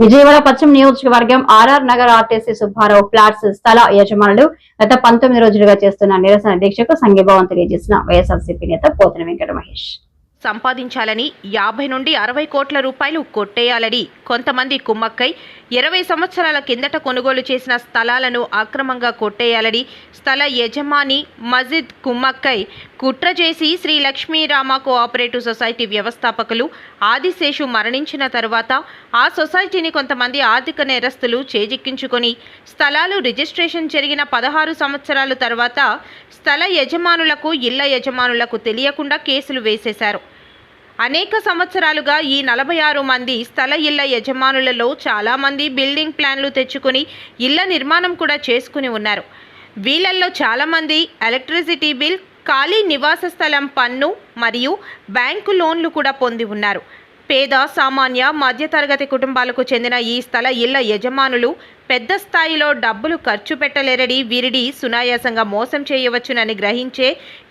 విజయవాడ పశ్చిమ నియోజకవర్గం RR Nagar RTC Subbarao flats స్థల యజమానులు గత పంతొమ్మిది రోజులుగా చేస్తున్న నిరసన దీక్షకు సంఘీభావం తెలియజేసిన వైఎస్ఆర్సీపీ నేత పోతన వెంకట మహేష్ సంపాదించాలని యాభై నుండి అరవై కోట్ల రూపాయలు కొట్టేయాలని కొంతమంది కుమ్మక్కై ఇరవై సంవత్సరాల కిందట కొనుగోలు చేసిన స్థలాలను అక్రమంగా కొట్టేయాలని స్థల యజమాని మజిద్ కుమ్మక్కై కుట్ర చేసి శ్రీ లక్ష్మీరామ కోఆపరేటివ్ సొసైటీ వ్యవస్థాపకులు ఆదిశేషు మరణించిన తరువాత ఆ సొసైటీని కొంతమంది ఆర్థిక నేరస్తులు చేజిక్కించుకొని స్థలాలు రిజిస్ట్రేషన్ జరిగిన పదహారు సంవత్సరాల తర్వాత స్థల యజమానులకు ఇళ్ళ యజమానులకు తెలియకుండా కేసులు వేసేశారు. అనేక సంవత్సరాలుగా ఈ నలభై ఆరు మంది స్థల ఇళ్ళ యజమానులలో చాలామంది బిల్డింగ్ ప్లాన్లు తెచ్చుకుని ఇళ్ళ నిర్మాణం కూడా చేసుకుని ఉన్నారు. వీళ్ళల్లో చాలామంది ఎలక్ట్రిసిటీ బిల్ ఖాళీ నివాస స్థలం పన్ను మరియు బ్యాంకు లోన్లు కూడా పొంది ఉన్నారు. పేద సామాన్య మధ్యతరగతి కుటుంబాలకు చెందిన ఈ స్థల ఇళ్ళ యజమానులు పెద్ద స్థాయిలో డబ్బులు ఖర్చు పెట్టలేరని వీరిని సునాయాసంగా మోసం చేయవచ్చునని గ్రహించే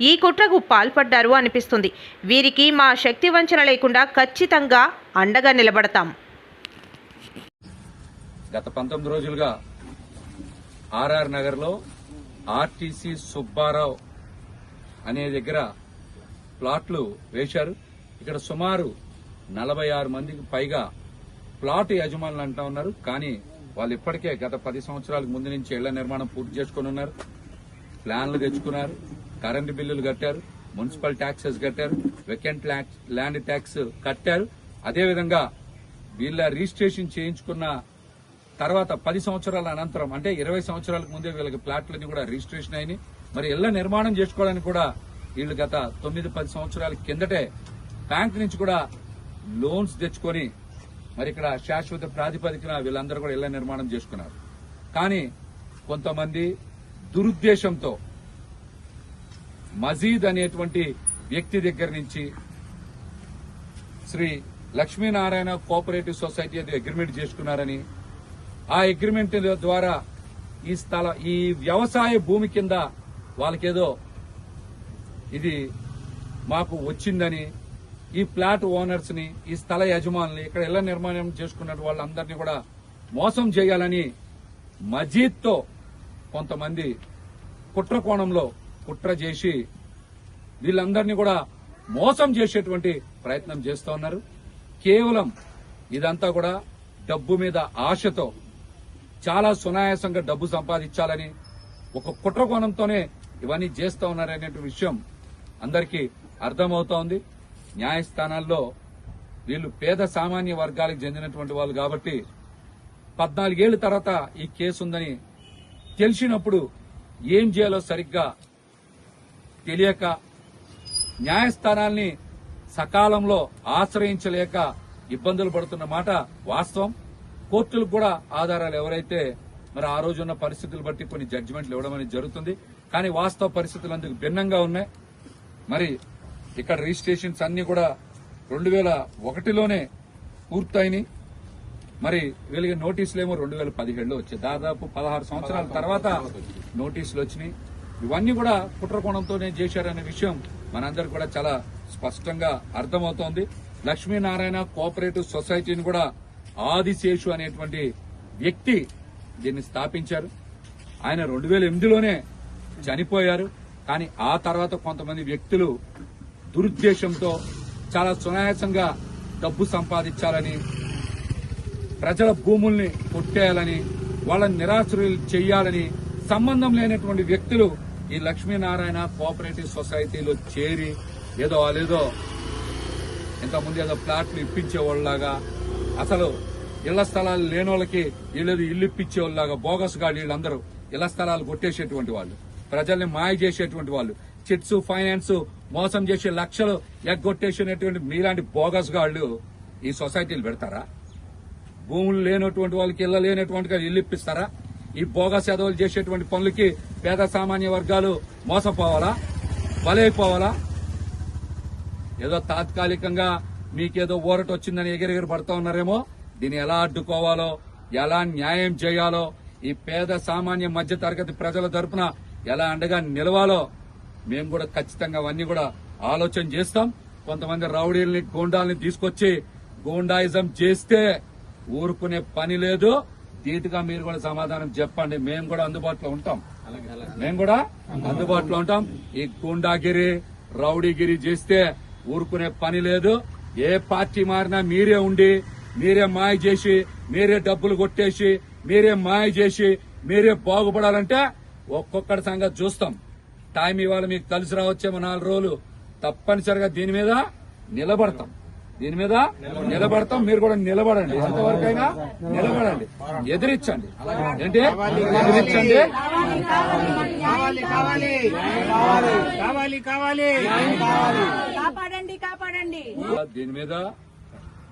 ఈ కుట్రకు పాల్పడ్డారు అనిపిస్తుంది. వీరికి మా శక్తి వంచన లేకుండా ఖచ్చితంగా అండగా నిలబడతాం. గత పంతొమ్మిది రోజులుగా ఆర్ఆర్ నగర్లో ఆర్టీసీ సుబ్బారావు అనే దగ్గర ప్లాట్లు వేశారు. ఇక్కడ సుమారు నలభై ఆరు మందికి పైగా ప్లాట్ యజమానులు అంటా ఉన్నారు. కానీ వాళ్ళు ఇప్పటికే గత పది సంవత్సరాలకు ముందు నుంచి ఇళ్ళ నిర్మాణం పూర్తి చేసుకుని ఉన్నారు. ప్లాన్లు తెచ్చుకున్నారు. కరెంటు బిల్లులు కట్టారు. మున్సిపల్ ట్యాక్సెస్ కట్టారు. వెకెంట్ ల్యాండ్ ట్యాక్స్ కట్టారు. అదేవిధంగా వీళ్ళ రిజిస్ట్రేషన్ చేయించుకున్న తర్వాత పది సంవత్సరాల అనంతరం అంటే ఇరవై సంవత్సరాలకు ముందే వీళ్ళకి ప్లాట్లన్నీ కూడా రిజిస్ట్రేషన్ అయినాయి. మరి ఇళ్ళ నిర్మాణం చేసుకోవడానికి కూడా వీళ్ళు గత తొమ్మిది పది సంవత్సరాల కిందటే బ్యాంక్ నుంచి కూడా లోన్స్ తెచ్చుకొని మరి ఇక్కడ శాశ్వత ప్రాతిపదికన వీళ్ళందరూ కూడా ఇళ్ళ నిర్మాణం చేసుకున్నారు. కానీ కొంతమంది దురుద్దేశంతో మజీద్ అనేటువంటి వ్యక్తి దగ్గర నుంచి శ్రీ లక్ష్మీనారాయణ కోఆపరేటివ్ సొసైటీ అది అగ్రిమెంట్ చేసుకున్నారని ఆ అగ్రిమెంట్ ద్వారా ఈ స్థల ఈ వ్యవసాయ భూమి కింద వాళ్ళకేదో ఇది మాకు వచ్చిందని ఈ ప్లాట్ ఓనర్స్ని ఈ స్థల యజమానులు ఇక్కడ ఇళ్ళ నిర్మాణం చేసుకున్న వాళ్ళందరినీ కూడా మోసం చేయాలని మజీద్తో కొంతమంది కుట్ర కోణంలో కుట్ర చేసి వీళ్ళందరినీ కూడా మోసం చేసేటువంటి ప్రయత్నం చేస్తూ ఉన్నారు. కేవలం ఇదంతా కూడా డబ్బు మీద ఆశతో చాలా సునాయాసంగా డబ్బు సంపాదించాలని ఒక కుట్ర కోణంతోనే ఇవన్నీ చేస్తూ ఉన్నారనే విషయం అందరికీ అర్థమవుతోంది న్యాయస్థానాల్లో వీళ్ళు పేద సామాన్య వర్గాలకు చెందినటువంటి వాళ్ళు కాబట్టి పద్నాలుగేళ్ళ తర్వాత ఈ కేసు ఉందని తెలిసినప్పుడు ఏం చేయాలో సరిగ్గా తెలియక న్యాయస్థానాల్ని సకాలంలో ఆశ్రయించలేక ఇబ్బందులు పడుతున్న మాట వాస్తవం. కోర్టులకు కూడా ఆధారాలు ఎవరైతే మరి ఆ రోజున్న పరిస్థితులు బట్టి కొన్ని జడ్జిమెంట్లు ఇవ్వడం అనేది జరుగుతుంది. కానీ వాస్తవ పరిస్థితులు అందుకు భిన్నంగా ఉన్నాయి. మరి ఇక్కడ రిజిస్ట్రేషన్స్ అన్ని కూడా రెండు వేల ఒకటిలోనే పూర్తయినాయి. మరి వీళ్ళకి నోటీసులు ఏమో రెండు వేల పదిహేడులో వచ్చాయి. దాదాపు పదహారు సంవత్సరాల తర్వాత నోటీసులు వచ్చినాయి. ఇవన్నీ కూడా కుట్రకోణంతోనే చేశారనే విషయం మనందరికి కూడా చాలా స్పష్టంగా అర్థమవుతోంది. లక్ష్మీనారాయణ కోఆపరేటివ్ సొసైటీని కూడా ఆదిశేషు అనేటువంటి వ్యక్తి దీన్ని స్థాపించారు. ఆయన రెండు వేల ఎనిమిదిలోనే చనిపోయారు. కానీ ఆ తర్వాత కొంతమంది వ్యక్తులు దురుద్దేశంతో చాలా సునాయాసంగా డబ్బు సంపాదించాలని ప్రజల భూముల్ని కొట్టేయాలని వాళ్ళని నిరాశ్రయులు చేయాలని సంబంధం లేనటువంటి వ్యక్తులు ఈ లక్ష్మీనారాయణ కోఆపరేటివ్ సొసైటీలో చేరి ఏదో వాళ్ళేదో ఇంతకుముందు ఏదో ప్లాట్లు ఇప్పించేవాళ్ళలాగా అసలు ఇళ్ళ స్థలాలు లేని వాళ్ళకి వీళ్ళది ఇల్లు ఇప్పించేవాళ్ళలాగా బోగస్గా వీళ్ళందరూ ఇళ్ళ స్థలాలు కొట్టేసేటువంటి వాళ్ళు ప్రజల్ని మాయ చేసేటువంటి వాళ్ళు చిట్స్ ఫైనాన్స్ మోసం చేసే లక్షలు ఎగ్గొట్టేసినటువంటి మీలాంటి బోగస్ గాళ్ళు ఈ సొసైటీలు పెడతారా? భూములు లేనటువంటి వాళ్ళకి ఇళ్ళ లేనటువంటి ఇల్లు ఇప్పిస్తారా? ఈ బోగస్ ఎదవలు చేసేటువంటి పనులకి పేద సామాన్య వర్గాలు మోసపోవాలా? బలైపోవాలా? ఏదో తాత్కాలికంగా మీకేదో ఊరట వచ్చిందని ఎగిరెగిరి పడతా ఉన్నారేమో? దీన్ని ఎలా అడ్డుకోవాలో ఎలా న్యాయం చేయాలో ఈ పేద సామాన్య మధ్య తరగతి ప్రజల తరపున ఎలా అండగా నిలవాలో మేము కూడా ఖచ్చితంగా అవన్నీ కూడా ఆలోచన చేస్తాం. కొంతమంది రౌడీల్ని గూండాల్ని తీసుకొచ్చి గూండాయిజం చేస్తే ఊరుకునే పని లేదు. ధీటుగా మీరు కూడా సమాధానం చెప్పండి. మేము కూడా అందుబాటులో ఉంటాం. మేము కూడా అందుబాటులో ఉంటాం. ఈ గుండాగిరి రౌడీగిరి చేస్తే ఊరుకునే పని లేదు. ఏ పార్టీ మారినా మీరే ఉండి మీరే మాయ చేసి మీరే డబ్బులు కొట్టేసి మీరే మాయ చేసి మీరే బాగుపడాలంటే ఒక్కొక్కటి సంగతి చూస్తాం. టైం ఇవాళ మీకు కలిసి రావచ్చేమో నాలుగు రోజులు. తప్పనిసరిగా దీని మీద నిలబడతాం. దీని మీద నిలబడతాం. మీరు కూడా నిలబడండి. ఎంతవరకైనా నిలబడండి. ఎదిరించండి. ఏంటి? ఎదిరించండి. దీని మీద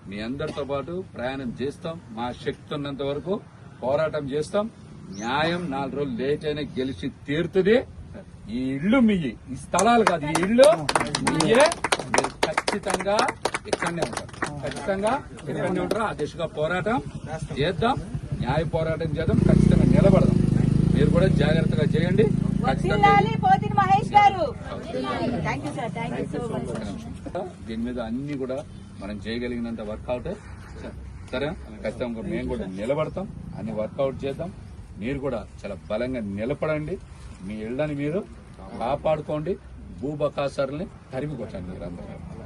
మీ అందరితో పాటు ప్రయాణం చేస్తాం. మా శక్తి ఉన్నంత వరకు పోరాటం చేస్తాం. న్యాయం నాలుగు రోజులు లేట్ అయినా గెలిచి తీరుతుంది. ఈ ఇల్లు మీయి ఈ స్థలాలు కాదు ఈ ఇల్లు మీయే. మీరు ఖచ్చితంగా ఇక్కడనే ఉంటారు. ఖచ్చితంగా ఇక్కడనే ఉంటారు. ఆ దిశగా పోరాటం చేద్దాం. న్యాయ పోరాటం చేద్దాం. ఖచ్చితంగా నిలబడదాం. మీరు కూడా జాగ్రత్తగా చేయండి. దీని మీద అన్ని కూడా మనం చేయగలిగినంత వర్కౌట్. సరే? ఖచ్చితంగా మేము కూడా నిలబడతాం. అన్ని వర్కౌట్ చేద్దాం. మీరు కూడా చాలా బలంగా నిలబడండి. మీ ఇళ్ళని మీరు కాపాడుకోండి. భూబకాసరుల్ని తరిమి కొట్టండి మీరందరూ